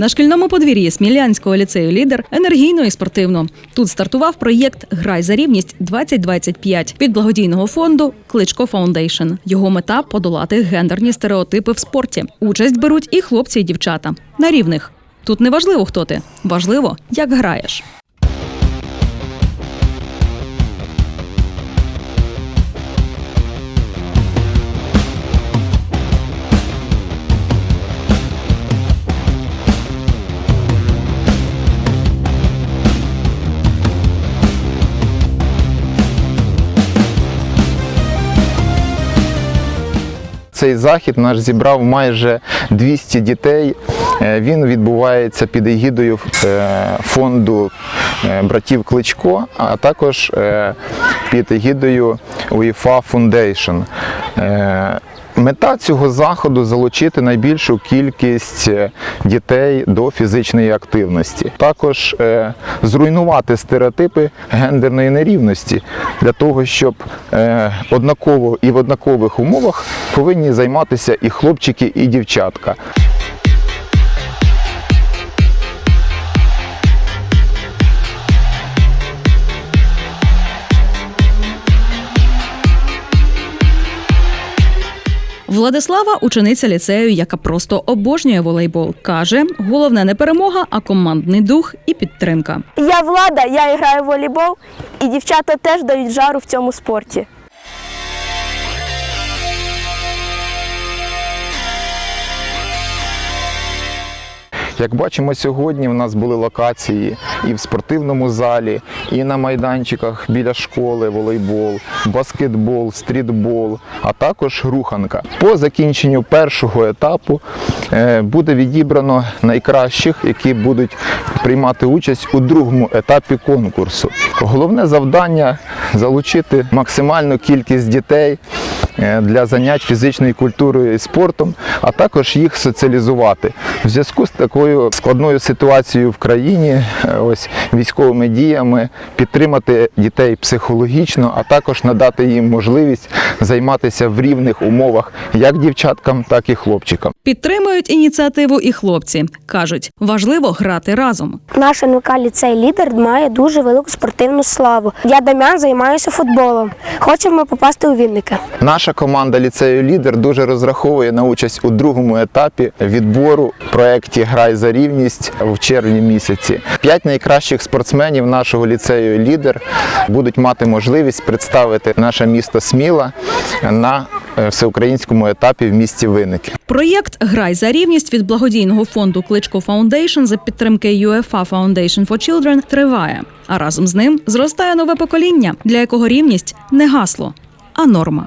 На шкільному подвір'ї Смілянського ліцею лідер енергійно і спортивно. Тут стартував проєкт Грай за рівність 2025 від благодійного фонду Кличко Фаундейшн. Його мета подолати гендерні стереотипи в спорті. Участь беруть і хлопці, і дівчата на рівних. Тут не важливо, хто ти, важливо, як граєш. Цей захід наш зібрав майже 200 дітей. Е, Він відбувається під егідою е, фонду е, братів Кличко, а також під егідою УЄФА Foundation. Мета цього заходу залучити найбільшу кількість е, дітей до фізичної активності. Також е, зруйнувати стереотипи гендерної нерівності для того, щоб е, однаково і в однакових умовах повинні займатися і хлопчики, і дівчатка. Владислава учениця ліцею, яка просто обожнює волейбол. каже: головне не перемога, а командний дух і підтримка. Я влада, я граю в волейбол, і дівчата теж дають жару в цьому спорті. Як бачимо, сьогодні в нас були локації і в спортивному залі, і на майданчиках біля школи, волейбол, баскетбол, стрітбол, а також руханка. По закінченню першого етапу е, буде відібрано найкращих, які будуть приймати участь у другому етапі конкурсу. Головне завдання залучити максимальну кількість дітей е, для занять фізичною культурою і спортом, а також їх соціалізувати. В зв'язку з такою складною ситуацією в країні, е, ось військовими діями, підтримати дітей психологічно, а також надати їм можливість займатися в рівних умовах як дівчаткам, так і хлопчикам. Підтримують ініціативу і хлопці. кажуть, важливо грати разом. Наш НВК ліцей лідер має дуже велику спортивну славу. Я Дам'ян займаюся футболом. Хочемо попасти у Вінники. Наша команда ліцею Лідер дуже розраховує на участь у другому етапі відбору проєкті Грай за рівність в червні місяці. П'ять найкращих спортсменів нашого ліцею Лідер будуть мати можливість представити наше місто Сміла на е, всеукраїнському етапі в місті Винники. Проєкт Грай за рівність від благодійного фонду Кличко Фаундейшн за підтримки UEFA Foundation for Children триває. А разом з ним зростає нове покоління, для якого рівність не гасло, а норма.